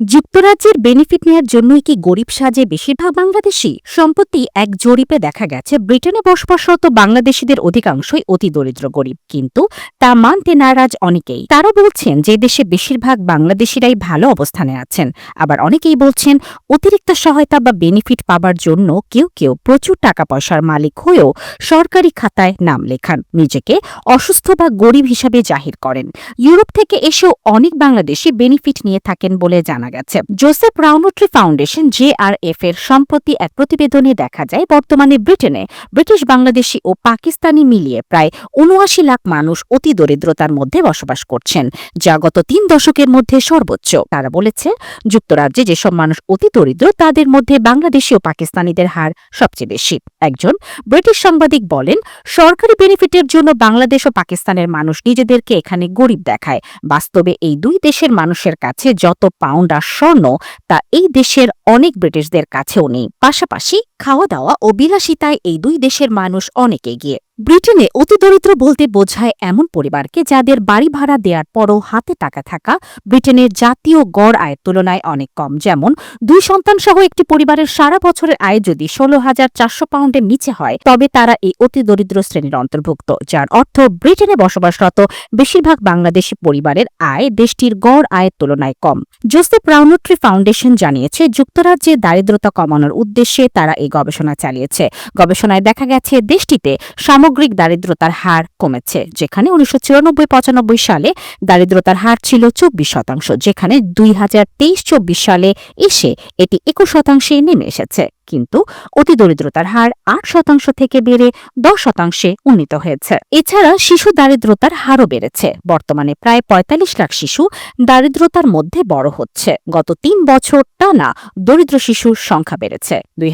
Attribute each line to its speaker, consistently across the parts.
Speaker 1: যুক্তরাজ্যের বেনিফিট নেয়ার জন্যই কি গরিব সাজে বেশিরভাগ বাংলাদেশি? সম্প্রতি এক জরিপে দেখা গেছে, ব্রিটেনে বসবাসরত বাংলাদেশিদের অধিকাংশই অতি দরিদ্র গরিব। কিন্তু তা মানতে নারাজ অনেকেই। তারা বলছেন যে দেশে বেশিরভাগ বাংলাদেশিরাই ভালো অবস্থানে আছেন। আবার অনেকেই বলছেন, অতিরিক্ত সহায়তা বা বেনিফিট পাবার জন্য কেউ কেউ প্রচুর টাকা পয়সার মালিক হয়েও সরকারি খাতায় নাম লেখান। নিজেকে অসুস্থ বা গরিব হিসাবে জাহির করেন। ইউরোপ থেকে এসেও অনেক বাংলাদেশি বেনিফিট নিয়ে থাকেন বলে জানা গেছে। জোসেফ রাউনট্রি ফাউন্ডেশন জেআরএফ এর সম্প্রতি এক প্রতিবেদনে দেখা যায়, বর্তমানে ব্রিটেনে ব্রিটিশ বাংলাদেশি ও পাকিস্তানি মিলিয়ে প্রায় উনআশি লাখ মানুষ অতি দরিদ্রতার মধ্যে বসবাস করছেন, যা গত তিন দশকের মধ্যে সর্বোচ্চ। তারা বলেছে, যুক্তরাজ্যে যেসব মানুষ অতি দরিদ্র, তাদের মধ্যে বাংলাদেশি ও পাকিস্তানিদের হার সবচেয়ে বেশি। একজন ব্রিটিশ সাংবাদিক বলেন, সরকারি বেনিফিটের জন্য বাংলাদেশ ও পাকিস্তানের মানুষ নিজেদেরকে এখানে গরিব দেখায়। বাস্তবে এই দুই দেশের মানুষের কাছে যত পাউন্ড আর স্বর্ণ তা এই দেশের অনেক ব্রিটিশদের কাছেও নেই। পাশাপাশি খাওয়া দাওয়া ও বিলাসিতায় এই দুই দেশের মানুষ অনেক এগিয়ে। ব্রিটেনে অতি দরিদ্র বলতে বোঝায় এমন পরিবারকে যাদের বাড়ি ভাড়া দেওয়ার পরও হাতে টাকা থাকা ব্রিটেনের জাতীয় গড় আয়ের তুলনায় অনেক কম। যেমন, দুই সন্তান সহ একটি পরিবারের সারা বছরের আয় যদি ষোলো হাজার চারশো পাউন্ডের নিচে হয়, তবে তারা এই অতি দরিদ্র শ্রেণির অন্তর্ভুক্ত, যার অর্থ ব্রিটেনে বসবাসরত বেশিরভাগ বাংলাদেশি পরিবারের আয় দেশটির গড় আয়ের তুলনায় কম। জোসেফ রাউনট্রি ফাউন্ডেশন জানিয়েছে, যুক্তরাজ্যে দারিদ্রতা কমানোর উদ্দেশ্যে তারা এই গবেষণা চালিয়েছে। গবেষণায় দেখা গেছে, দেশটিতে সামগ্রিক দারিদ্রতার হার কমেছে, যেখানে উনিশশো চুরানব্বই পঁচানব্বই সালে দারিদ্রতার হার ছিল চব্বিশ শতাংশ, যেখানে দুই হাজার তেইশ চব্বিশ সালে এসে এটি একুশ শতাংশে নেমে এসেছে। কিন্তু অতি দরিদ্রতার হার আট শতাংশ থেকে বেড়ে দশ শতাংশে উন্নীত হয়েছে। এছাড়া শিশু দারিদ্রতার হারও বেড়েছে। বর্তমানে প্রায় পঁয়তাল্লিশ লাখ শিশু দারিদ্রতার মধ্যে বড় হচ্ছে। গত তিন বছর টানা দরিদ্র শিশুর সংখ্যা বেড়েছে। দুই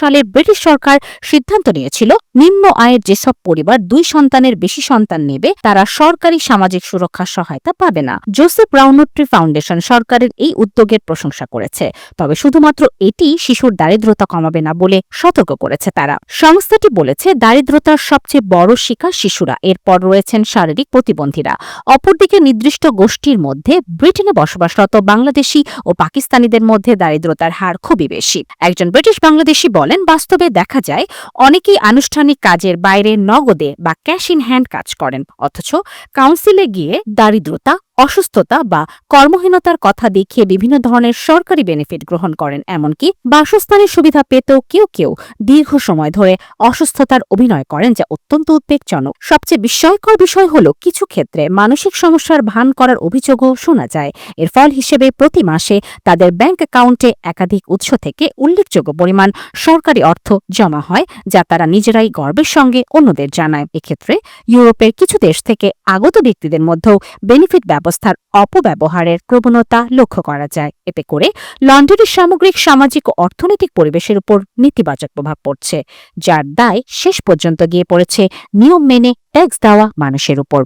Speaker 1: সালে ব্রিটিশ সরকার সিদ্ধান্ত নিয়েছিল, নিম্ন আয়ের যেসব পরিবার দুই সন্তানের বেশি সন্তান নেবে, তারা সরকারি সামাজিক সুরক্ষা সহায়তা পাবে না। জোসেফ রাউনট্রি ফাউন্ডেশন সরকারের এই উদ্যোগের প্রশংসা করেছে। তবে শুধুমাত্র এটি শিশুর দারিদ্রতা কমাবে না বলে সতর্ক করেছে তারা। সংস্থাটি বলেছে, দারিদ্রতার সবচেয়ে বড় শিকার শিশুরা। এরপর রয়েছেন শারীরিক প্রতিবন্ধীরা। অপরদিকে নির্দিষ্ট গোষ্ঠীর মধ্যে ব্রিটেনে বসবাসরত বাংলাদেশি ও পাকিস্তানিদের মধ্যে দারিদ্রতার হার খুবই বেশি। একজন ব্রিটিশ বাংলাদেশি বলেন, বাস্তবে দেখা যায়, অনেকেই আনুষ্ঠানিক কাজের বাইরে নগদে বা ক্যাশ ইন হ্যান্ড কাজ করেন। অথচ কাউন্সিলে গিয়ে দারিদ্রতা, অসুস্থতা বা কর্মহীনতার কথা দেখিয়ে বিভিন্ন ধরনের সরকারি বেনিফিট গ্রহণ করেন। এমনকি বাসস্থানের সুবিধা পেতেও কেউ কেউ দীর্ঘ সময় ধরে অসুস্থতার অভিনয় করেন, যা অত্যন্ত উদ্বেগজনক। সবচেয়ে বিস্ময়কর বিষয় হল কিছু ক্ষেত্রে মানসিক সমস্যার ভান করার অভিযোগও শোনা যায়। এর ফল হিসেবে প্রতি মাসে তাদের ব্যাংক অ্যাকাউন্টে একাধিক উৎস থেকে উল্লেখযোগ্য পরিমাণ সরকারি অর্থ জমা হয়, যা তারা নিজেরাই গর্বের সঙ্গে অন্যদের জানায়। এক্ষেত্রে ইউরোপের কিছু দেশ থেকে আগত ব্যক্তিদের মধ্যেও বেনিফিট ব্যবস্থার অপব্যবহারের প্রবণতা লক্ষ্য করা যায়। এতে করে লন্ডনের সামগ্রিক সামাজিক ও অর্থনৈতিক পরিবেশের উপর নেতিবাচক প্রভাব পড়ছে, যার দায় শেষ পর্যন্ত গিয়ে পড়েছে নিয়ম মেনে ট্যাক্স দেওয়া মানুষের উপর।